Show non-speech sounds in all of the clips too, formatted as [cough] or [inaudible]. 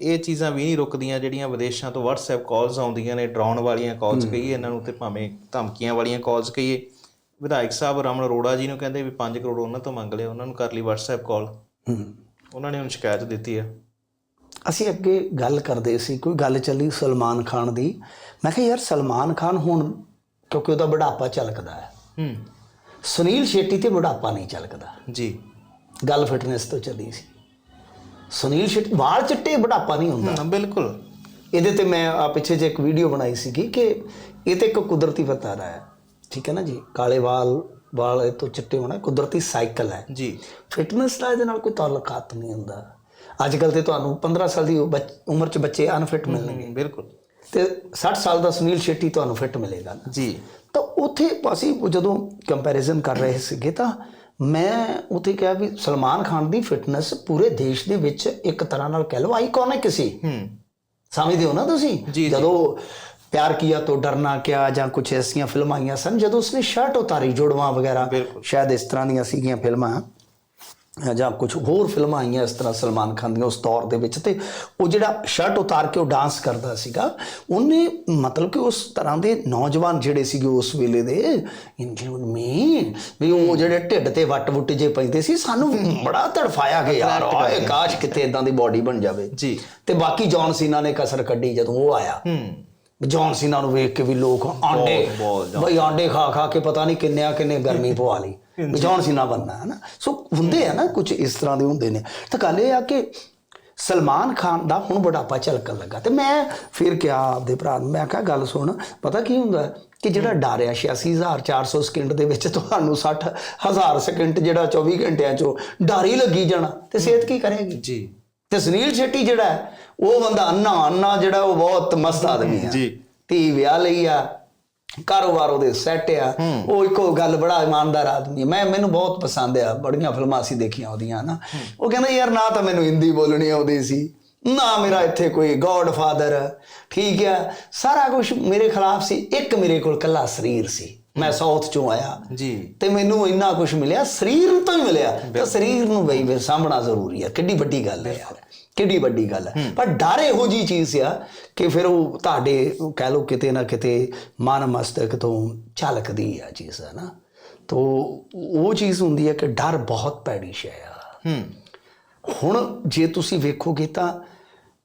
ਇਹ ਚੀਜ਼ਾਂ ਵੀ ਨਹੀਂ ਰੁਕਦੀਆਂ ਜਿਹੜੀਆਂ ਵਿਦੇਸ਼ਾਂ ਤੋਂ WhatsApp ਕਾਲਸ ਆਉਂਦੀਆਂ ਨੇ ਡਰਾਉਣ ਵਾਲੀਆਂ ਕਾਲਸ ਕਹੀਏ ਇਹਨਾਂ ਨੂੰ ਤੇ ਭਾਵੇਂ ਧਮਕੀਆਂ ਵਾਲੀਆਂ ਕਾਲਸ ਕਹੀਏ। ਵਿਧਾਇਕ ਸਾਹਿਬ ਰਮਨ ਅਰੋੜਾ ਜੀ ਨੂੰ ਕਹਿੰਦੇ ਵੀ 5 ਕਰੋੜ ਉਹਨਾਂ ਤੋਂ ਮੰਗ ਲਿਆ ਉਹਨਾਂ ਨੂੰ ਕਰ ਲਈ WhatsApp ਕਾਲ ਉਹਨਾਂ ਨੇ ਹੁਣ ਸ਼ਿਕਾਇਤ ਦਿੱਤੀ ਹੈ ਅਸੀਂ ਅੱਗੇ ਗੱਲ ਕਰਦੇ ਸੀ ਕੋਈ ਗੱਲ ਚੱਲੀ ਸਲਮਾਨ ਖਾਨ ਦੀ। ਮੈਂ ਕਿਹਾ ਯਾਰ ਸਲਮਾਨ ਖਾਨ ਹੁਣ ਕਿਉਂਕਿ ਉਹਦਾ ਬੁਢਾਪਾ ਝਲਕਦਾ ਹੈ। ਹੂੰ। ਸੁਨੀਲ ਸ਼ੇਟੀ ਤੇ ਬੁਢਾਪਾ ਨਹੀਂ ਝਲਕਦਾ। ਜੀ। ਗੱਲ ਫਿਟਨੈਸ ਤੋਂ ਚੱਲੀ ਸੀ। ਸੁਨੀਲ ਸ਼ੇਟੀ ਵਾਲ ਚਿੱਟੇ ਬੁਢਾਪਾ ਨਹੀਂ ਹੁੰਦਾ। ਬਿਲਕੁਲ। ਇਹਦੇ ਤੇ ਮੈਂ ਆ ਪਿੱਛੇ ਜੇ ਇੱਕ ਵੀਡੀਓ ਬਣਾਈ ਸੀਗੀ ਕਿ ਇਹ ਤੇ ਇੱਕ ਕੁਦਰਤੀ ਵਤਾਰਾ ਹੈ। ਠੀਕ ਹੈ ਨਾ ਜੀ? ਕਾਲੇ ਵਾਲ ਵਾਲ ਇਹ ਤੋਂ ਚਿੱਟੇ ਹੋਣਾ ਕੁਦਰਤੀ ਸਾਈਕਲ ਹੈ। ਜੀ। ਫਿਟਨੈਸ ਦਾ ਇਹਦੇ ਨਾਲ ਕੋਈ ਤਾਲੁਕਾਤ ਨਹੀਂ ਹੁੰਦਾ। ਅੱਜ ਕੱਲ ਤੇ ਤੁਹਾਨੂੰ 15 ਸਾਲ ਦੀ ਉਮਰ 'ਚ ਬੱਚੇ ਅਨਫਿਟ ਮਿਲਣਗੇ। ਬਿਲਕੁਲ। ਤੇ 60 ਸਾਲ ਦਾ ਸੁਨੀਲ ਸ਼ੇਟੀ ਤੁਹਾਨੂੰ ਫਿਟ ਮਿਲੇਗਾ। ਜੀ। ਤਾਂ ਉੱਥੇ ਅਸੀਂ ਜਦੋਂ ਕੰਪੈਰੀਜ਼ਨ ਕਰ ਰਹੇ ਸੀਗੇ ਤਾਂ ਮੈਂ ਉੱਥੇ ਕਿਹਾ ਵੀ ਸਲਮਾਨ ਖਾਨ ਦੀ ਫਿਟਨੈਸ ਪੂਰੇ ਦੇਸ਼ ਦੇ ਵਿੱਚ ਇੱਕ ਤਰ੍ਹਾਂ ਨਾਲ ਕਹਿ ਲਓ ਆਈਕੋਨਿਕ ਸੀ ਹੂੰ ਸਮਝਦੇ ਹੋ ਨਾ ਤੁਸੀਂ। ਜਦੋਂ ਪਿਆਰ ਕੀਆ ਤਾਂ ਡਰਨਾ ਕਿਆ ਜਾਂ ਕੁਝ ਐਸੀਆਂ ਫਿਲਮਾਂ ਆਈਆਂ ਸਨ ਜਦੋਂ ਉਸਨੇ ਸ਼ਰਟ ਉਤਾਰੀ ਜੁੜਵਾ ਵਗੈਰਾ। ਸ਼ਾਇਦ ਇਸ ਤਰ੍ਹਾਂ ਦੀਆਂ ਸੀਗੀਆਂ ਫਿਲਮਾਂ ਜਾਂ ਕੁਝ ਹੋਰ ਫਿਲਮਾਂ ਆਈਆਂ ਇਸ ਤਰ੍ਹਾਂ ਸਲਮਾਨ ਖਾਨ ਦੀਆਂ ਉਸ ਦੌਰ ਦੇ ਵਿੱਚ ਤੇ ਉਹ ਜਿਹੜਾ ਸ਼ਰਟ ਉਤਾਰ ਕੇ ਉਹ ਡਾਂਸ ਕਰਦਾ ਸੀਗਾ ਉਹਨੇ ਮਤਲਬ ਕਿ ਉਸ ਤਰ੍ਹਾਂ ਦੇ ਨੌਜਵਾਨ ਜਿਹੜੇ ਸੀਗੇ ਉਸ ਵੇਲੇ ਦੇ ਇਨਕਲੂਡ ਮੀ ਵੀ ਉਹ ਜਿਹੜੇ ਢਿੱਡ ਤੇ ਵੱਟ ਵੁੱਟ ਜੇ ਪੈਂਦੇ ਸੀ ਸਾਨੂੰ ਬੜਾ ਤੜਫਾਇਆ ਕਿ ਯਾਰ ਆਏ ਕਾਸ਼ ਕਿਤੇ ਇਦਾਂ ਦੀ ਬਾਡੀ ਬਣ ਜਾਵੇ। ਜੀ। ਤੇ ਬਾਕੀ ਜੌਨ ਸੀਨਾ ਨੇ ਕਸਰ ਕੱਢੀ ਜਦੋਂ ਉਹ ਆਇਆ। ਹੂੰ। ਜੌਨ ਸੀਨਾ ਨੂੰ ਵੇਖ ਕੇ ਵੀ ਲੋਕ ਆਂਡੇ ਬਈ ਆਂਡੇ ਖਾ ਖਾ ਕੇ ਪਤਾ ਨਹੀਂ ਕਿੰਨਿਆਂ ਕਿੰਨੇ ਗਰਮੀ ਪਵਾ ਲਈ। ਜੌਨ ਸੀਨਾ ਬੰਨਾ ਹੈ ਨਾ ਸੋ ਹੁੰਦੇ ਆ ਨਾ ਕੁਝ ਇਸ ਤਰ੍ਹਾਂ ਦੇ ਹੁੰਦੇ ਨੇ। ਤਾਂ ਗੱਲ ਇਹ ਆ ਕਿ ਸਲਮਾਨ ਖਾਨ ਦਾ ਹੁਣ ਬੁਢਾਪਾ ਝਲਕਣ ਲੱਗਾ ਤੇ ਮੈਂ ਫਿਰ ਕਿਹਾ ਆਪਦੇ ਭਰਾ ਨੂੰ ਮੈਂ ਕਿਹਾ ਗੱਲ ਸੁਣ ਪਤਾ ਕੀ ਹੁੰਦਾ? ਕਿ ਜਿਹੜਾ ਡਰ ਆ 86400 ਸਕਿੰਟ ਦੇ ਵਿੱਚ ਤੁਹਾਨੂੰ 60000 ਸਕਿੰਟ ਜਿਹੜਾ 24 ਘੰਟਿਆਂ ਚੋਂ ਡਰ ਲੱਗੀ ਜਾਣਾ ਤੇ ਸਿਹਤ ਕੀ ਕਰੇਗੀ? ਜੀ। ਤੇ ਸੁਨੀਲ ਸ਼ੈਟੀ ਜਿਹੜਾ ਉਹ ਬੰਦਾ ਅੰਨਾ ਅੰਨਾ ਜਿਹੜਾ ਉਹ ਬਹੁਤ ਮਸਤ ਆਦਮੀ ਹੈ ਜੀ। ਧੀ ਵਿਆਹ ਲਈ ਆ ਕਾਰੋਬਾਰ ਉਹਦੇ ਸੈੱਟ ਆ। ਉਹ ਇੱਕੋ ਗੱਲ ਬੜਾ ਇਮਾਨਦਾਰ ਆਦਮੀ ਮੈਂ ਮੈਨੂੰ ਬਹੁਤ ਪਸੰਦ ਆ। ਬੜੀਆਂ ਫਿਲਮਾਂ ਅਸੀਂ ਦੇਖੀਆਂ ਉਹਦੀਆਂ ਨਾ ਉਹ ਕਹਿੰਦਾ ਯਾਰ ਨਾ ਤਾਂ ਮੈਨੂੰ ਹਿੰਦੀ ਬੋਲਣੀ ਆਉਂਦੀ ਸੀ। ਨਾ ਮੇਰਾ ਇੱਥੇ ਕੋਈ ਗੋਡ ਫਾਦਰ ਠੀਕ ਆ। ਸਾਰਾ ਕੁਝ ਮੇਰੇ ਖਿਲਾਫ ਸੀ। ਇੱਕ ਮੇਰੇ ਕੋਲ ਕੱਲਾ ਸਰੀਰ ਸੀ। ਮੈਂ ਸਾਊਥ ਚੋਂ ਆਇਆ। ਜੀ। ਤੇ ਮੈਨੂੰ ਇੰਨਾ ਕੁਝ ਮਿਲਿਆ। ਸਰੀਰ ਤੋਂ ਹੀ ਮਿਲਿਆ। ਤਾਂ ਸਰੀਰ ਨੂੰ ਬਈ ਸਾਂਭਣਾ ਜ਼ਰੂਰੀ ਹੈ ਕਿੱਡੀ ਵੱਡੀ ਗੱਲ ਹੈ ਯਾਰ। ਕਿੱਡੀ ਵੱਡੀ ਗੱਲ ਹੈ। ਪਰ ਡਰ ਇਹੋ ਜੀ ਚੀਜ਼ ਆ ਕਿ ਫਿਰ ਉਹ ਤੁਹਾਡੇ ਕਹਿ ਲਓ ਕਿਤੇ ਨਾ ਕਿਤੇ ਮਨ ਮਸਤਕ ਤੋਂ ਝਲਕਦੀ ਆ ਚੀਜ਼ ਹੈ ਨਾ? ਤੋ ਉਹ ਚੀਜ਼ ਹੁੰਦੀ ਹੈ ਕਿ ਡਰ ਬਹੁਤ ਪੈੜੀ ਸ਼ੈ ਆ। ਹੁਣ ਜੇ ਤੁਸੀਂ ਵੇਖੋਗੇ ਤਾਂ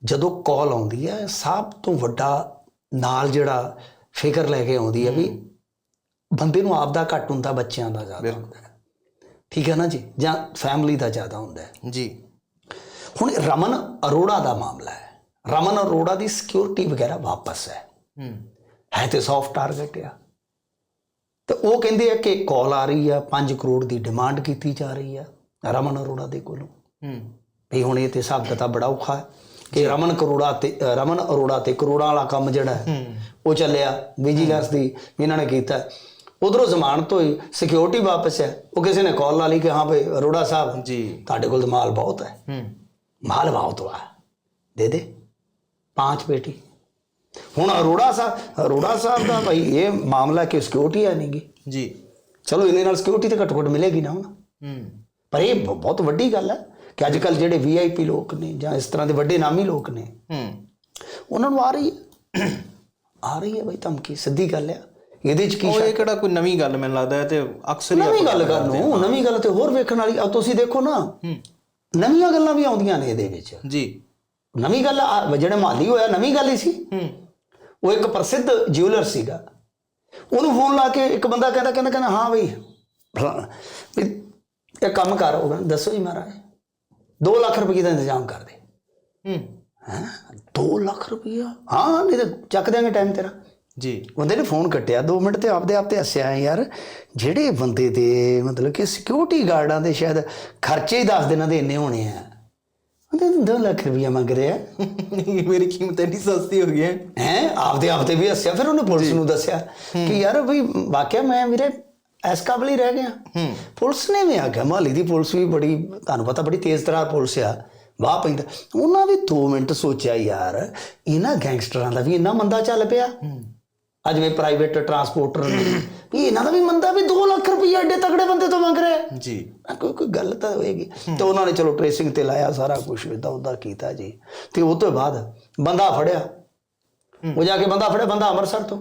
ਜਦੋਂ ਕਾਲ ਆਉਂਦੀ ਹੈ ਸਭ ਤੋਂ ਵੱਡਾ ਨਾਲ ਜਿਹੜਾ ਫਿਕਰ ਲੈ ਕੇ ਆਉਂਦੀ ਹੈ ਵੀ ਬੰਦੇ ਨੂੰ ਆਪ ਦਾ ਘੱਟ ਹੁੰਦਾ ਬੱਚਿਆਂ ਦਾ ਜ਼ਿਆਦਾ ਹੁੰਦਾ। ਠੀਕ ਹੈ ਨਾ ਜੀ? ਜਾਂ ਫੈਮਿਲੀ ਦਾ ਜ਼ਿਆਦਾ ਹੁੰਦਾ। ਹੈ ਜੀ। ਹੁਣ ਰਮਨ ਅਰੋੜਾ ਦਾ ਮਾਮਲਾ ਹੈ। ਰਮਨ ਅਰੋੜਾ ਦੀ ਸਿਕਿਉਰਿਟੀ ਵਗੈਰਾ ਵਾਪਸ ਹੈ। ਹੂੰ। ਹੈ ਤੇ ਸੌਫਟ ਟਾਰਗੇਟ ਆ। ਤੇ ਉਹ ਕਹਿੰਦੇ ਆ ਕਿ ਕਾਲ ਆ ਰਹੀ ਆ 5 ਕਰੋੜ ਦੀ ਡਿਮਾਂਡ ਕੀਤੀ ਜਾ ਰਹੀ ਆ ਰਮਨ ਅਰੋੜਾ ਦੇ ਕੋਲੋਂ। ਹੂੰ। ਵੀ ਹੁਣ ਇਹ ਤੇ ਹਿਸਾਬ ਕਿਤਾਬ ਬੜਾ ਔਖਾ ਹੈ ਕਿ ਰਮਨ ਕਰੋੜਾ ਤੇ ਰਮਨ ਅਰੋੜਾ ਤੇ ਕਰੋੜਾਂ ਵਾਲਾ ਕੰਮ ਜਿਹੜਾ ਹੈ ਉਹ ਚੱਲਿਆ। ਵਿਜੀਲੈਂਸ ਦੀ ਇਹਨਾਂ ਨੇ ਕੀਤਾ ਉਧਰੋਂ ਜ਼ਮਾਨਤ ਹੋਈ ਸਿਕਿਉਰਿਟੀ ਵਾਪਸ ਹੈ। ਉਹ ਕਿਸੇ ਨੇ ਕਾਲ ਲਾ ਲਈ ਕਿ ਹਾਂ ਭਾਈ ਅਰੋੜਾ ਸਾਹਿਬ ਜੀ। ਤੁਹਾਡੇ ਕੋਲ ਤਾਂ ਮਾਲ ਬਹੁਤ ਹੈ। ਬਹੁਤ ਹੈ ਦੇ ਦੇ। ਪਾंच ਪੇਟੀ। ਹੁਣ ਅਰੋੜਾ ਸਾਹਿਬ ਅਰੋੜਾ ਸਾਹਿਬ ਦਾ ਭਾਈ ਇਹ ਮਾਮਲਾ ਕਿ ਸਿਕਿਉਰਿਟੀ ਹੈ ਨਹੀਂਗੀ ਜੀ। ਚਲੋ ਇਹਦੇ ਨਾਲ ਸਿਕਿਉਰਿਟੀ ਤੇ ਘੱਟੋ ਘੱਟ ਮਿਲੇਗੀ ਨਾ ਹੁਣ। ਹੂੰ। ਪਰ ਇਹ ਬਹੁਤ ਵੱਡੀ ਗੱਲ ਹੈ ਕਿ ਅੱਜ ਕੱਲ ਜਿਹੜੇ ਵੀਆਈਪੀ ਲੋਕ ਨੇ ਜਾਂ ਇਸ ਤਰ੍ਹਾਂ ਦੇ ਵੱਡੇ ਨਾਮੀ ਲੋਕ ਨੇ ਹੂੰ। ਉਹਨਾਂ ਨੂੰ ਆ ਰਹੀ ਹੈ। ਆ ਰਹੀ ਹੈ ਬਈ ਧਮਕੀ ਸਿੱਧੀ ਗੱਲ ਹੈ। ਇਹਦੇ ਚ ਕੀ ਉਹ ਇਹ ਕਿਹੜਾ ਕੋਈ ਨਵੀਂ ਗੱਲ ਮੈਨੂੰ ਲੱਗਦਾ ਹੈ ਤੇ ਅਕਸਰ ਹੀ ਨਵੀਂ ਗੱਲ ਕਰ ਨਵੀਂ ਗੱਲ ਤੇ ਹੋਰ ਵੇਖਣ ਵਾਲੀ ਆ ਤੁਸੀਂ ਦੇਖੋ ਨਾ। ਹੂੰ। ਨਵੀਆਂ ਗੱਲਾਂ ਵੀ ਆਉਂਦੀਆਂ ਨੇ ਇਹਦੇ ਵਿੱਚ। ਜੀ। ਨਵੀਂ ਗੱਲ ਜਿਹੜੇ ਮਾਲੀ ਹੋਇਆ ਨਵੀਂ ਗੱਲ ਹੀ ਸੀ। ਹੂੰ। ਉਹ ਇੱਕ ਪ੍ਰਸਿੱਧ ਜਿਊਲਰ ਸੀਗਾ। ਉਹਨੂੰ ਫੋਨ ਲਾ ਕੇ ਇੱਕ ਬੰਦਾ ਕਹਿੰਦਾ ਕਹਿੰਦਾ ਕਹਿੰਦਾ ਹਾਂ ਬਈ ਇਹ ਕੰਮ ਕਰ ਉਹ ਦੱਸੋ ਜੀ ਮਹਾਰਾਜ 2 ਲੱਖ ਰੁਪਏ ਦਾ ਇੰਤਜ਼ਾਮ ਕਰ ਦੇ। ਹੂੰ। ਹੈ? 2 ਲੱਖ ਰੁਪਇਆ? ਹਾਂ ਨਹੀਂ ਤਾਂ ਚੱਕ ਦਿਆਂਗੇ ਟਾਈਮ ਤੇਰਾ। ਜੀ। ਬੰਦੇ ਨੇ ਫੋਨ ਕੱਟਿਆ 2 ਮਿੰਟ ਤੇ ਆਪਦੇ ਆਪ ਤੇ ਹੱਸਿਆ ਯਾਰ। ਜਿਹੜੇ ਬੰਦੇ ਦੇ ਮਤਲਬ ਕਿ ਸਿਕਿਉਰਿਟੀ ਗਾਰਡਾਂ ਦੇ ਸ਼ਾਇਦ ਖਰਚੇ ਹੀ 10 ਦਿਨਾਂ ਦੇ ਇੰਨੇ ਹੋਣੇ ਆ। ਉਹਦੇ 2 ਲੱਖ ਰੁਪਇਆ ਮੰਗ ਰਿਹਾ। ਮੇਰੀ ਕੀਮਤ ਇੰਨੀ ਸਸਤੀ ਹੋ ਗਈ ਹੈ। ਹੈ? ਆਪਦੇ ਆਪ ਤੇ ਵੀ ਹੱਸਿਆ ਫਿਰ ਉਹਨੇ ਪੁਲਿਸ ਨੂੰ ਦੱਸਿਆ ਕਿ ਯਾਰ ਵੀ ਵਾਕਿਆ ਮੈਂ ਵੀਰੇ ਐਸ ਕਾਬਲ ਹੀ ਰਹਿ ਗਿਆ। ਪੁਲਿਸ ਨੇ ਵੀ ਆਖਿਆ ਮਾਲੀ ਦੀ ਪੁਲਿਸ ਵੀ ਬੜੀ ਤੁਹਾਨੂੰ ਪਤਾ ਬੜੀ ਤੇਜ਼ ਤਰ੍ਹਾਂ ਪੁਲਿਸ ਆ ਵਾਹ ਪੈਂਦਾ। ਉਹਨਾਂ ਵੀ 2 ਮਿੰਟ ਸੋਚਿਆ ਯਾਰ ਇਹਨਾਂ ਗੈਂਗਸਟਰਾਂ ਦਾ ਵੀ ਇੰਨਾ ਮੰਦਾ ਚੱਲ ਪਿਆ। ਅੱਜ ਵੀ ਪ੍ਰਾਈਵੇਟ ਟਰਾਂਸਪੋਰਟਰ ਨੇ। ਵੀ ਇਹਨਾਂ ਦਾ ਵੀ ਮੰਦਾ ਵੀ 2 ਲੱਖ ਰੁਪਏ ਐਡੇ ਤਗੜੇ ਬੰਦੇ ਤੋਂ ਮੰਗ ਰਿਹਾ। ਜੀ। ਕੋਈ ਕੋਈ ਗੱਲ ਤਾਂ ਹੋਏਗੀ। ਤੇ ਉਹਨਾਂ ਨੇ ਚਲੋ ਟ੍ਰੇਸਿੰਗ ਤੇ ਲਾਇਆ ਸਾਰਾ ਕੁਝ ਇਦਾਂ ਉਦਾਂ ਕੀਤਾ ਜੀ। ਤੇ ਉਹ ਤੋਂ ਬਾਅਦ ਬੰਦਾ ਫੜਿਆ। ਉਹ ਜਾ ਕੇ ਬੰਦਾ ਫੜਿਆ ਬੰਦਾ ਅੰਮ੍ਰਿਤਸਰ ਤੋਂ।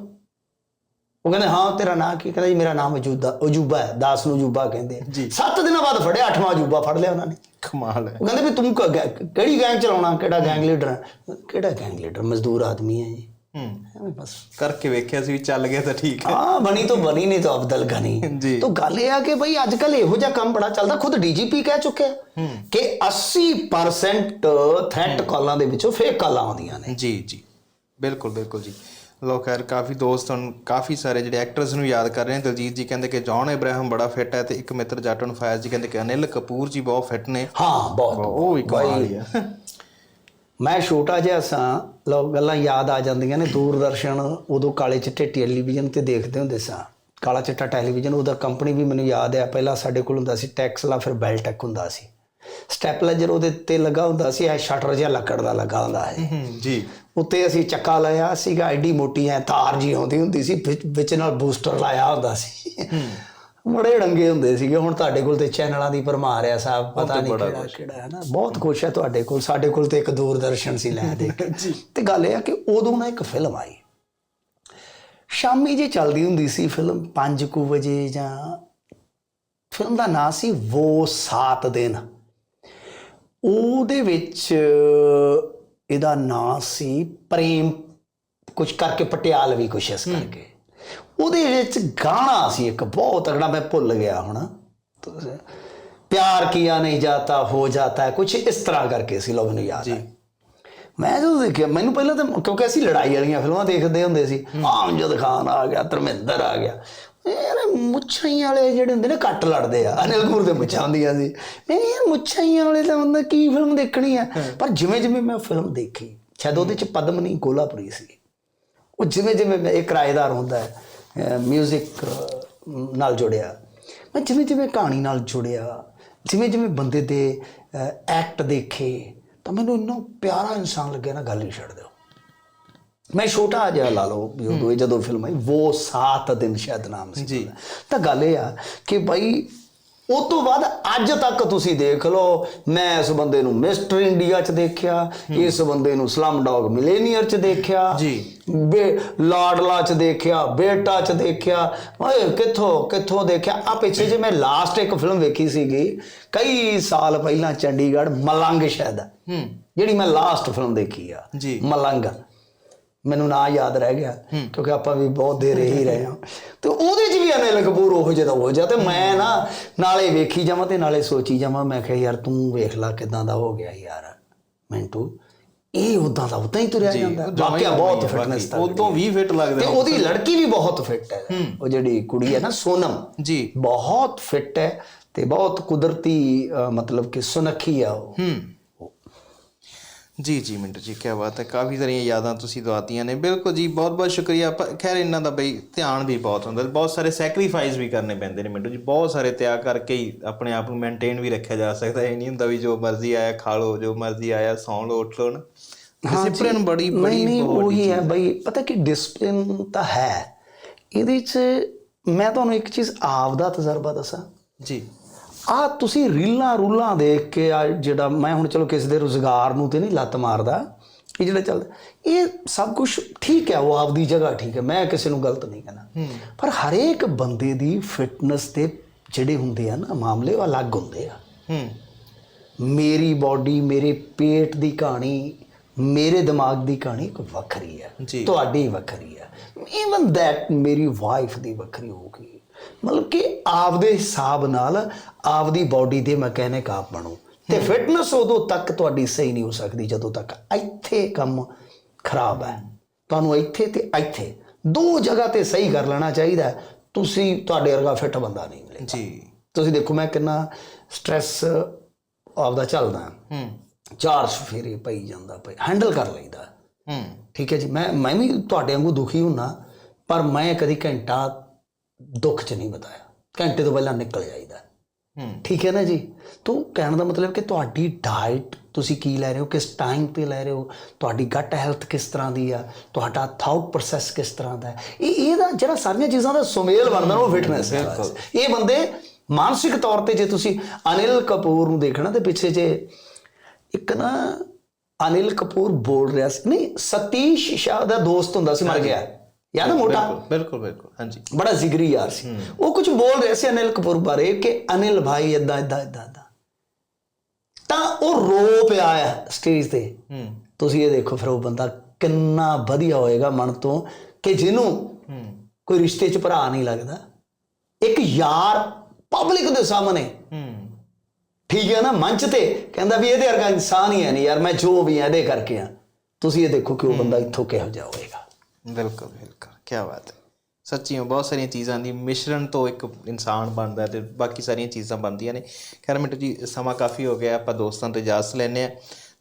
ਉਹ ਕਹਿੰਦੇ ਹਾਂ ਤੇਰਾ ਨਾਂ ਕੀ? ਕਹਿੰਦਾ ਜੀ ਮੇਰਾ ਨਾਮ ਅਜੂਦਾ ਅਜੂਬਾ ਹੈ ਦਾਸ ਨੂੰ ਅਜੂਬਾ ਕਹਿੰਦੇ ਜੀ। 7 ਦਿਨਾਂ ਬਾਅਦ ਫੜਿਆ 8ਵਾਂ ਅਜੂਬਾ ਫੜ ਲਿਆ ਉਹਨਾਂ ਨੇ। ਕਮਾਲ ਹੈ। ਉਹ ਕਹਿੰਦੇ ਵੀ ਤੂੰ ਕਿਹੜੀ ਗੈਂਗ ਚਲਾਉਣਾ ਕਿਹੜਾ ਗੈਂਗ ਲੀਡਰ ਹੈ? ਕਿਹੜਾ ਗੈਂਗ ਲੀਡਰ ਮਜ਼ਦੂਰ ਆਦਮੀ ਹੈ ਜੀ। ਹੂੰ। ਬਸ। ਕਰਕੇ ਵੇਖਿਆ ਸੀ ਵੀ ਚੱਲ ਗਿਆ ਤਾਂ ਠੀਕ ਹੈ। ਹਾਂ ਬਣੀ ਤਾਂ ਬਣੀ ਨਹੀਂ ਤਾਂ ਅਬਦਲ ਗਨੀ। ਤਾਂ ਗੱਲ ਇਹ ਆ ਕਿ ਭਾਈ ਅੱਜ ਕੱਲ ਇਹੋ ਜਿਹਾ ਕੰਮ ਬੜਾ ਚੱਲਦਾ ਖੁਦ ਡੀਜੀਪੀ ਕਹਿ ਚੁੱਕਿਆ ਕਿ 80% ਥ੍ਰੈਟ ਕਾਲਾਂ ਦੇ ਵਿੱਚੋਂ ਫੇਕ ਕਾਲਾਂ ਆਉਂਦੀਆਂ ਨੇ। ਜੀ ਜੀ। ਬਿਲਕੁਲ ਬਿਲਕੁਲ ਜੀ। ਲੋ ਖੈਰ ਕਾਫੀ ਦੋਸਤ ਹੁਣ ਕਾਫੀ ਸਾਰੇ ਜਿਹੜੇ ਐਕਟਰਸ ਨੂੰ ਯਾਦ ਕਰ ਰਹੇ ਨੇ। ਦਲਜੀਤ ਜੀ ਕਹਿੰਦੇ ਕਿ ਜੌਨ ਇਬਰਾਹਿਮ ਬੜਾ ਫਿੱਟ ਹੈ ਤੇ ਇੱਕ ਮਿੱਤਰ ਜੱਟ ਨੂੰ ਫਾਇਜ਼ ਜੀ ਕਹਿੰਦੇ ਕਿ ਅਨਿਲ ਕਪੂਰ ਜੀ ਬਹੁਤ ਫਿੱਟ ਨੇ। ਹਾਂ ਬਹੁਤ। ਉਹ ਵੀ ਕਮਾਲ ਹੀ। ਮੈਂ ਛੋਟਾ ਜਿਹਾ ਸਾਂ ਲੋਕ ਗੱਲਾਂ ਯਾਦ ਆ ਜਾਂਦੀਆਂ ਨੇ ਦੂਰਦਰਸ਼ਨ ਉਦੋਂ ਕਾਲੇ ਚਿੱਟੇ ਟੈਲੀਵਿਜ਼ਨ ਤੇ ਦੇਖਦੇ ਹੁੰਦੇ ਸਾਂ। ਕਾਲਾ ਚਿੱਟਾ ਟੈਲੀਵਿਜ਼ਨ ਉਹਦਾ ਕੰਪਨੀ ਵੀ ਮੈਨੂੰ ਯਾਦ ਹੈ ਪਹਿਲਾਂ ਸਾਡੇ ਕੋਲ ਹੁੰਦਾ ਸੀ ਟੈਕਸਲਾ ਫਿਰ ਬੈਲਟੈਕ ਹੁੰਦਾ ਸੀ। ਸਟੈਪਲਾਈਜ਼ਰ ਉਹਦੇ ਤੇ ਲੱਗਾ ਹੁੰਦਾ ਸੀ ਇਹ ਸ਼ਟਰ ਜਿਹਾ ਲੱਕੜ ਦਾ ਲੱਗਾ ਹੁੰਦਾ ਹੈ ਜੀ। ਉੱਤੇ ਅਸੀਂ ਚੱਕਾ ਲਾਇਆ ਸੀਗਾ ਐਡੀ ਮੋਟੀ ਐ ਤਾਰ ਜੀ ਆਉਂਦੀ ਹੁੰਦੀ ਸੀ ਵਿੱਚ ਨਾਲ ਬੂਸਟਰ ਲਾਇਆ ਹੁੰਦਾ ਸੀ। ਬੜੇ ਡੰਗੇ ਹੁੰਦੇ ਸੀਗੇ ਹੁਣ ਤੁਹਾਡੇ ਕੋਲ ਤੇ ਚੈਨਲਾਂ ਦੀ ਭਰਮਾਰ ਆ ਸਾਹਿਬ ਪਤਾ ਨਹੀਂ ਕਿਹੜਾ ਕਿਹੜਾ ਹੈ ਨਾ। ਬਹੁਤ ਕੁਛ ਹੈ ਤੁਹਾਡੇ ਕੋਲ ਸਾਡੇ ਕੋਲ ਤੇ ਇੱਕ ਦੂਰਦਰਸ਼ਨ ਸੀ ਲੈ ਦੇ ਕੇ। [laughs] ਤੇ ਗੱਲ ਇਹ ਆ ਕਿ ਉਦੋਂ ਨਾ ਇੱਕ ਫਿਲਮ ਆਈ। ਸ਼ਾਮੀ ਜੇ ਚੱਲਦੀ ਹੁੰਦੀ ਸੀ ਫਿਲਮ 5 ਵਜੇ ਜਾਂ ਫਿਲਮ ਦਾ ਨਾਂ ਸੀ ਵੋ ਸਾਤ ਦਿਨ। ਉਹਦੇ ਵਿੱਚ ਇਹਦਾ ਨਾਂ ਸੀ ਪ੍ਰੇਮ ਕੁਝ ਕਰਕੇ ਪਟਿਆਲਵੀ ਕੁਛ ਇਸ ਕਰਕੇ। ਉਹਦੇ ਵਿੱਚ ਗਾਣਾ ਸੀ ਇੱਕ ਬਹੁਤ ਤਗੜਾ ਮੈਂ ਭੁੱਲ ਗਿਆ ਹੁਣ। ਪਿਆਰ ਕੀਆ ਨਹੀਂ ਜਾਤਾ ਹੋ ਜਾਤਾ ਹੈ। ਕੁਝ ਇਸ ਤਰ੍ਹਾਂ ਕਰਕੇ ਸੀ ਲੋਕ ਨੂੰ ਯਾਦ ਹੈ ਮੈਂ ਜਦੋਂ ਦੇਖਿਆ ਮੈਨੂੰ ਪਹਿਲਾਂ ਤਾਂ ਕਿਉਂਕਿ ਅਸੀਂ ਲੜਾਈ ਵਾਲੀਆਂ ਫਿਲਮਾਂ ਦੇਖਦੇ ਹੁੰਦੇ ਸੀ। ਆਮਜਦ ਖਾਨ ਆ ਗਿਆ ਧਰਮਿੰਦਰ ਆ ਗਿਆ। ਯਾਰ ਮੁੱਛਾਂ ਵਾਲੇ ਜਿਹੜੇ ਹੁੰਦੇ ਨੇ ਕੱਟ ਲੜਦੇ ਆ। ਅਨਿਲ ਕਪੂਰ ਦੇ ਮੁੱਛਾਂ ਹੁੰਦੀਆਂ ਸੀ। ਮੈਂ ਯਾਰ ਮੁੱਛਾਂ ਵਾਲੇ ਤਾਂ ਹੁੰਦਾ ਕੀ ਫਿਲਮ ਦੇਖਣੀ ਆ? ਪਰ ਜਿਵੇਂ ਜਿਵੇਂ ਮੈਂ ਫਿਲਮ ਦੇਖੀ ਸ਼ਾਇਦ ਉਹਦੇ ਚ ਪਦਮਨੀ ਕੋਲਾਪੁਰੀ ਸੀ। ਉਹ ਜਿਵੇਂ ਜਿਵੇਂ ਮੈਂ ਇਹ ਕਿਰਾਏਦਾਰ ਹੁੰਦਾ ਹੈ। ਮਿਊਜ਼ਿਕ ਨਾਲ ਜੁੜਿਆ। ਮੈਂ ਜਿਵੇਂ ਜਿਵੇਂ ਕਹਾਣੀ ਨਾਲ ਜੁੜਿਆ ਜਿਵੇਂ ਜਿਵੇਂ ਬੰਦੇ ਦੇ ਐਕਟ ਦੇਖੇ ਤਾਂ ਮੈਨੂੰ ਇੰਨਾ ਪਿਆਰਾ ਇਨਸਾਨ ਲੱਗਿਆ ਨਾ ਗੱਲ ਹੀ ਛੱਡ ਦਿਓ। ਮੈਂ ਛੋਟਾ ਜਿਹਾ ਲਾ ਲਓ ਇਹ ਜਦੋਂ ਫਿਲਮ ਆਈ ਉਹ ਸਾਤ ਦਿਨ ਸ਼ਾਇਦ ਨਾਮ ਸੀ। ਤਾਂ ਗੱਲ ਇਹ ਆ ਕਿ ਭਾਈ ਉਹ ਤੋਂ ਬਾਅਦ ਅੱਜ ਤੱਕ ਤੁਸੀਂ ਦੇਖ ਲਓ ਮੈਂ ਇਸ ਬੰਦੇ ਨੂੰ ਮਿਸਟਰ ਇੰਡੀਆ 'ਚ ਦੇਖਿਆ ਇਸ ਬੰਦੇ ਨੂੰ ਸਲਮ ਡੌਗ ਮਿਲੇਨੀਅਰ 'ਚ ਦੇਖਿਆ ਜੀ। ਬੇ ਲਾਡਲਾ 'ਚ ਦੇਖਿਆ ਬੇਟਾ 'ਚ ਦੇਖਿਆ ਓਏ ਕਿੱਥੋਂ ਕਿੱਥੋਂ ਦੇਖਿਆ? ਆ ਪਿੱਛੇ ਜੇ ਮੈਂ ਲਾਸਟ ਇੱਕ ਫਿਲਮ ਵੇਖੀ ਸੀਗੀ ਕਈ ਸਾਲ ਪਹਿਲਾਂ ਚੰਡੀਗੜ੍ਹ ਮਲੰਗ ਸ਼ਾਇਦ। ਹੂੰ। ਜਿਹੜੀ ਮੈਂ ਲਾਸਟ ਫਿਲਮ ਦੇਖੀ ਆ। ਮਲੰਗ। ਮੈਨੂੰ ਨਾਂ ਯਾਦ ਰਹਿ ਗਿਆ ਕਿਉਂਕਿ ਆਪਾਂ ਵੀ ਬਹੁਤ ਦੇਰ ਹੀ ਰਹੇ ਹਾਂ। ਤੇ ਅਨਿਲ ਕਪੂਰ ਉਹ ਜਿਹਾ ਦਾ ਹੋ ਜਾ ਤੇ ਮੈਂ ਨਾ ਨਾਲੇ ਵੇਖੀ ਜਾਵਾਂ ਤੇ ਨਾਲੇ ਸੋਚੀ ਜਾਵਾਂ। ਮੈਂ ਕਿਹਾ ਯਾਰ ਤੂੰ ਵੇਖ ਲੈ ਕਿਦਾਂ ਦਾ ਹੋ ਗਿਆ ਯਾਰ ਮਿੰਟੂ। ਇਹ ਉਦਾਂ ਦਾ ਉਦਾਂ ਹੀ ਤੁਰਿਆ ਜਾਂਦਾ। ਵਾਕਿਆ ਬਹੁਤ ਫਿਟਨੈਸ ਬਾਕੀ। ਉਦੋਂ ਵੀ ਫਿੱਟ ਲੱਗਦਾ ਤੇ ਉਹਦੀ ਲੜਕੀ ਵੀ ਬਹੁਤ ਫਿੱਟ ਹੈ। ਉਹ ਜਿਹੜੀ ਕੁੜੀ ਹੈ ਨਾ ਸੋਨਮ ਜੀ। ਬਹੁਤ ਫਿੱਟ ਹੈ ਤੇ ਬਹੁਤ ਕੁਦਰਤੀ ਮਤਲਬ ਕਿ ਸੁਨੱਖੀ ਆ ਉਹ। ਹੂੰ। ਜੀ ਜੀ ਮਿੰਟੂ ਜੀ ਕੀ ਬਾਤ ਹੈ। ਕਾਫੀ ਸਾਰੀਆਂ ਯਾਦਾਂ ਤੁਸੀਂ ਦਵਾਤੀਆਂ ਨੇ। ਬਿਲਕੁਲ ਜੀ ਬਹੁਤ ਬਹੁਤ ਸ਼ੁਕਰੀਆ। ਖੈਰ ਇਹਨਾਂ ਦਾ ਬਈ ਧਿਆਨ ਵੀ ਬਹੁਤ ਹੁੰਦਾ। ਬਹੁਤ ਸਾਰੇ ਸੈਕਰੀਫਾਈਸ ਵੀ ਕਰਨੇ ਪੈਂਦੇ ਨੇ ਮਿੰਟੂ ਜੀ। ਬਹੁਤ ਸਾਰੇ ਤਿਆਗ ਕਰਕੇ ਹੀ ਆਪਣੇ ਆਪ ਨੂੰ ਮੇਨਟੇਨ ਵੀ ਰੱਖਿਆ ਜਾ ਸਕਦਾ। ਇਹ ਨਹੀਂ ਹੁੰਦਾ ਵੀ ਜੋ ਮਰਜ਼ੀ ਆਇਆ ਖਾ ਲਓ ਜੋ ਮਰਜ਼ੀ ਆਇਆ ਸੌਂ ਲਓ ਉੱਠ ਲਓ ਨਾ ਡਿਸਪਲਿਨ ਬੜੀ ਬੜੀ ਨਹੀਂ ਉਹੀ ਹੈ ਬਈ ਪਤਾ ਕਿ ਡਿਸਪਲਿਨ ਤਾਂ ਹੈ। ਇਹਦੇ 'ਚ ਮੈਂ ਤੁਹਾਨੂੰ ਇੱਕ ਚੀਜ਼ ਆਪ ਦਾ ਤਜਰਬਾ ਦੱਸਾਂ। ਜੀ। ਆ ਤੁਸੀਂ ਰੀਲਾਂ ਰੂਲਾਂ ਦੇਖ ਕੇ ਆ ਜਿਹੜਾ ਮੈਂ ਹੁਣ ਚਲੋ ਕਿਸੇ ਦੇ ਰੋਜ਼ਗਾਰ ਨੂੰ ਤੇ ਨਹੀਂ ਲੱਤ ਮਾਰਦਾ ਇਹ ਜਿਹੜਾ ਚੱਲਦਾ ਇਹ ਸਭ ਕੁਝ ਠੀਕ ਹੈ ਉਹ ਆਪਦੀ ਜਗ੍ਹਾ ਠੀਕ ਹੈ ਮੈਂ ਕਿਸੇ ਨੂੰ ਗਲਤ ਨਹੀਂ ਕਹਿੰਦਾ। ਪਰ ਹਰੇਕ ਬੰਦੇ ਦੀ ਫਿਟਨੈਸ ਤੇ ਜਿਹੜੇ ਹੁੰਦੇ ਆ ਨਾ ਮਾਮਲੇ ਉਹ ਅਲੱਗ ਹੁੰਦੇ ਆ। ਹੂੰ। ਮੇਰੀ ਬਾਡੀ ਮੇਰੇ ਪੇਟ ਦੀ ਕਹਾਣੀ ਮੇਰੇ ਦਿਮਾਗ ਦੀ ਕਹਾਣੀ ਇੱਕ ਵੱਖਰੀ ਹੈ। ਤੁਹਾਡੀ ਵੱਖਰੀ ਹੈ। ਇਵਨ ਦੈਟ ਮੇਰੀ ਵਾਈਫ ਦੀ ਵੱਖਰੀ ਹੋਊਗੀ ਮਤਲਬ ਕਿ ਆਪਦੇ ਹਿਸਾਬ ਨਾਲ ਆਪਦੀ ਬਾਡੀ ਦੇ ਮਕੈਨਿਕ ਆਪ ਬਣੋ। ਤੇ ਫਿਟਨੈਸ ਉਦੋਂ ਤੱਕ ਤੁਹਾਡੀ ਸਹੀ ਨਹੀਂ ਹੋ ਸਕਦੀ ਜਦੋਂ ਤੱਕ ਇੱਥੇ ਕੰਮ ਖਰਾਬ ਹੈ। ਤੁਹਾਨੂੰ ਇੱਥੇ ਤੇ ਇੱਥੇ ਦੋ ਜਗ੍ਹਾ ਤੇ ਸਹੀ ਕਰ ਲੈਣਾ ਚਾਹੀਦਾ। ਤੁਸੀਂ ਤੁਹਾਡੇ ਵਰਗਾ ਫਿੱਟ ਬੰਦਾ ਨਹੀਂ ਮਿਲੇ ਜੀ। ਤੁਸੀਂ ਦੇਖੋ ਮੈਂ ਕਿੰਨਾ ਸਟ੍ਰੈਸ ਆਪਦਾ ਚੱਲਦਾ ਹੂੰ। ਚਾਰ ਸਫੇਰੇ ਪਈ ਜਾਂਦਾ ਪਈ ਹੈਂਡਲ ਕਰ ਲਈਦਾ। ਹੂੰ। ਠੀਕ ਹੈ ਜੀ ਮੈਂ ਮੈਂ ਵੀ ਤੁਹਾਡੇ ਵਾਂਗੂ ਦੁਖੀ ਹੁੰਨਾ ਪਰ ਮੈਂ ਕਦੀ ਘੰਟਾ ਦੁੱਖ 'ਚ ਨਹੀਂ ਬਤਾਇਆ। ਘੰਟੇ ਤੋਂ ਪਹਿਲਾਂ ਨਿਕਲ ਜਾਈਦਾ। ਹੂੰ। ਠੀਕ ਹੈ ਨਾ ਜੀ? ਤੋਂ ਕਹਿਣ ਦਾ ਮਤਲਬ ਕਿ ਤੁਹਾਡੀ ਡਾਈਟ ਤੁਸੀਂ ਕੀ ਲੈ ਰਹੇ ਹੋ? ਕਿਸ ਟਾਈਮ ਤੇ ਲੈ ਰਹੇ ਹੋ? ਤੁਹਾਡੀ ਗਟ ਹੈਲਥ ਕਿਸ ਤਰ੍ਹਾਂ ਦੀ ਆ? ਤੁਹਾਡਾ ਥਾਊਟ ਪ੍ਰੋਸੈਸ ਕਿਸ ਤਰ੍ਹਾਂ ਦਾ ਇਹ ਇਹਦਾ ਜਿਹੜਾ ਸਾਰੀਆਂ ਚੀਜ਼ਾਂ ਦਾ ਸੁਮੇਲ ਬਣਦਾ ਉਹ ਫਿਟਨੈਸ ਹੈ। ਇਹ ਬੰਦੇ ਮਾਨਸਿਕ ਤੌਰ ਤੇ ਜੇ ਤੁਸੀਂ ਅਨਿਲ ਕਪੂਰ ਨੂੰ ਦੇਖਣਾ ਤੇ ਪਿੱਛੇ ਜੇ ਇੱਕ ਨਾ ਅਨਿਲ ਕਪੂਰ ਬੋਲ ਰਿਹਾ ਸੀ। ਨਹੀਂ ਸਤੀਸ਼ ਸ਼ਾਹ ਦਾ ਦੋਸਤ ਹੁੰਦਾ ਸੀ ਮਰ ਗਿਆ। ਯਾਦ ਹੈ ਮੋਟਾ? ਬਿਲਕੁਲ ਬਿਲਕੁਲ ਹਾਂਜੀ। ਬੜਾ ਜ਼ਿਗਰੀ ਯਾਰ ਸੀ। ਉਹ ਕੁਝ ਬੋਲ ਰਿਹਾ ਸੀ ਅਨਿਲ ਕਪੂਰ ਬਾਰੇ ਕਿ ਅਨਿਲ ਭਾਈ ਇਦਾਂ ਇਦਾਂ ਇਦਾਂ ਤਾਂ ਉਹ ਰੋ ਪਿਆ ਆ ਸਟੇਜ ਤੇ। ਤੁਸੀਂ ਇਹ ਦੇਖੋ ਫਿਰ ਉਹ ਬੰਦਾ ਕਿੰਨਾ ਵਧੀਆ ਹੋਏਗਾ ਮਨ ਤੋਂ ਕਿ ਜਿਹਨੂੰ ਕੋਈ ਰਿਸ਼ਤੇ 'ਚ ਭਰਾ ਨਹੀਂ ਲੱਗਦਾ। ਇੱਕ ਯਾਰ ਪਬਲਿਕ ਦੇ ਸਾਹਮਣੇ। ਠੀਕ ਹੈ ਨਾ ਮੰਚ ਤੇ। ਕਹਿੰਦਾ ਵੀ ਇਹਦੇ ਵਰਗਾ ਇਨਸਾਨ ਹੀ ਹੈ ਨਹੀਂ ਯਾਰ ਮੈਂ ਜੋ ਵੀ ਹਾਂ ਇਹਦੇ ਕਰਕੇ ਆ। ਤੁਸੀਂ ਇਹ ਦੇਖੋ ਕਿ ਉਹ ਬੰਦਾ ਇੱਥੋਂ ਕਿਹੋ ਜਿਹਾ ਹੋਏਗਾ। ਬਿਲਕੁਲ ਬਿਲਕੁਲ। ਕੀ ਬਾਤ ਹੈ। ਸੱਚੀਓ ਬਹੁਤ ਸਾਰੀਆਂ ਚੀਜ਼ਾਂ ਦੀ ਮਿਸ਼ਰਣ ਤੋਂ ਇੱਕ ਇਨਸਾਨ ਬਣਦਾ ਤੇ ਬਾਕੀ ਸਾਰੀਆਂ ਚੀਜ਼ਾਂ ਬਣਦੀਆਂ ਨੇ। ਖੈਰ ਮਿੰਟੂ ਜੀ ਸਮਾਂ ਕਾਫੀ ਹੋ ਗਿਆ ਆਪਾਂ ਦੋਸਤਾਂ ਤੋਂ ਇਜਾਜ਼ਤ ਲੈਣੇ ਆ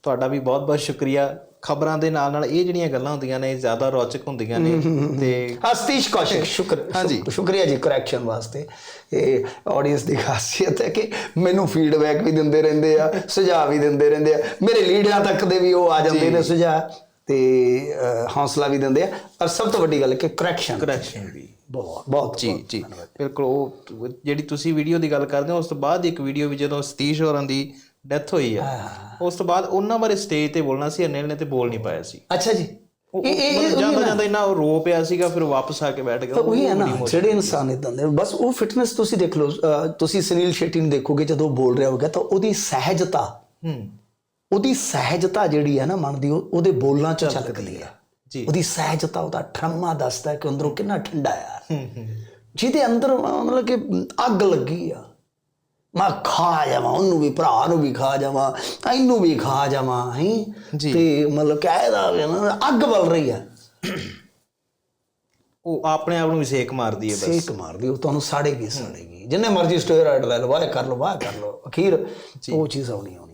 ਤੁਹਾਡਾ ਵੀ ਬਹੁਤ ਬਹੁਤ ਸ਼ੁਕਰੀਆ। ਖਬਰਾਂ ਦੇ ਨਾਲ ਨਾਲ ਇਹ ਜਿਹੜੀਆਂ ਗੱਲਾਂ ਹੁੰਦੀਆਂ ਨੇ ਜ਼ਿਆਦਾ ਰੌਚਕ ਹੁੰਦੀਆਂ ਨੇ [laughs] ਤੇ ਅਸਤੀਸ਼ ਕੌਸ਼ਿਕ ਸ਼ੁਕਰ ਹਾਂਜੀ। ਸ਼ੁਕਰੀਆ ਜੀ ਕਰੈਕਸ਼ਨ ਵਾਸਤੇ। ਇਹ ਆਡੀਅנס ਦੀ ਖਾਸੀਅਤ ਹੈ ਕਿ ਮੈਨੂੰ ਫੀਡਬੈਕ ਵੀ ਦਿੰਦੇ ਰਹਿੰਦੇ ਆ ਸੁਝਾਅ ਵੀ ਦਿੰਦੇ ਰਹਿੰਦੇ ਆ। ਮੇਰੇ ਲੀਡਰਾਂ ਤੱਕ ਦੇ ਵੀ ਉਹ ਆ ਜਾਂਦੇ ਨੇ ਸੁਝਾਅ। ਤੇ ਹੌਸਲਾ ਵੀ ਦਿੰਦੇ ਆ। ਔਰ ਸਭ ਤੋਂ ਵੱਡੀ ਗੱਲ ਕਿ ਕਰੈਕਸ਼ਨ ਕਰੈਕਸ਼ਨ ਵੀ। ਬਹੁਤ ਬਹੁਤ ਜੀ ਜੀ। ਬਿਲਕੁਲ ਉਹ ਜਿਹੜੀ ਤੁਸੀਂ ਵੀਡੀਓ ਦੀ ਗੱਲ ਕਰਦੇ ਹੋ ਉਸ ਤੋਂ ਬਾਅਦ ਇੱਕ ਵੀਡੀਓ ਵੀ ਜਦੋਂ ਸਤੀਸ਼ ਹੋਰਾਂ ਦੀ ਡੈਥ ਹੋਈ ਆ ਉਸ ਤੋਂ ਬਾਅਦ ਉਹਨਾਂ ਬਾਰੇ ਸਟੇਜ ਤੇ ਬੋਲਣਾ ਸੀ ਅਨਿਲ ਨੇ ਤੇ ਬੋਲ ਨਹੀਂ ਪਾਇਆ ਸੀ। ਅੱਛਾ ਜੀ। ਇਹ ਜਾਂਦਾ ਜਾਂਦਾ ਇੰਨਾ ਉਹ ਰੋ ਪਿਆ ਸੀਗਾ ਫਿਰ ਵਾਪਸ ਆ ਕੇ ਬੈਠ ਗਿਆ। ਤਾਂ ਉਹੀ ਹੈ ਨਾ ਜਿਹੜੇ ਇਨਸਾਨ ਇਦਾਂ ਦੇ ਬਸ ਉਹ ਫਿਟਨੈਸ ਤੁਸੀਂ ਦੇਖ ਲਓ ਤੁਸੀਂ ਸੁਨੀਲ ਸ਼ੈਟੀ ਨੂੰ ਦੇਖੋਗੇ ਜਦੋਂ ਬੋਲ ਰਿਹਾ ਹੋਗਾ ਤਾਂ ਉਹਦੀ ਸਹਿਜਤਾ ਹੂੰ। ਉਹਦੀ ਸਹਿਜਤਾ ਜਿਹੜੀ ਹੈ ਨਾ ਮਨ ਦੀ ਉਹ- ਉਹਦੇ ਬੋਲਾਂ ਚ ਝਲਕਦੀ ਹੈ। ਜੀ। ਉਹਦੀ ਸਹਿਜਤਾ ਉਹਦਾ ਠਰਮਾ ਦੱਸਦਾ ਕਿ ਅੰਦਰੋਂ ਕਿੰਨਾ ਠੰਡਾ ਆ। ਹੂੰ ਹੂੰ। ਜਿਹਦੇ ਅੰਦਰ ਮਤਲਬ ਕਿ ਅੱਗ ਲੱਗੀ ਆ। ਮੈਂ ਖਾ ਜਾਵਾਂ ਉਹਨੂੰ ਵੀ ਭਰਾ ਨੂੰ ਵੀ ਖਾ ਜਾਵਾਂ ਇਹਨੂੰ ਵੀ ਖਾ ਜਾਵਾਂ ਹੈ? ਜੀ। ਤੇ ਮਤਲਬ ਕਹਿਦਾ ਅੱਗ ਬਲ ਰਹੀ ਆ। ਉਹ ਆਪਣੇ ਆਪ ਨੂੰ ਵੀ ਸੇਕ ਮਾਰਦੀ ਹੈ ਬਸ। ਸੇਕ ਮਾਰਦੀ ਉਹ ਤੁਹਾਨੂੰ ਸਾੜੇਗੀ ਸਾੜੇਗੀ। ਜਿੰਨੇ ਮਰਜ਼ੀ ਸਟੇਰਾਇਡ ਲੈ ਲਓ ਵਾਹ ਕਰ ਲਓ ਵਾਹ ਕਰ ਲਓ। ਅਖੀਰ ਉਹ ਚੀਜ਼ ਆਉਣੀ ਆਉਣੀ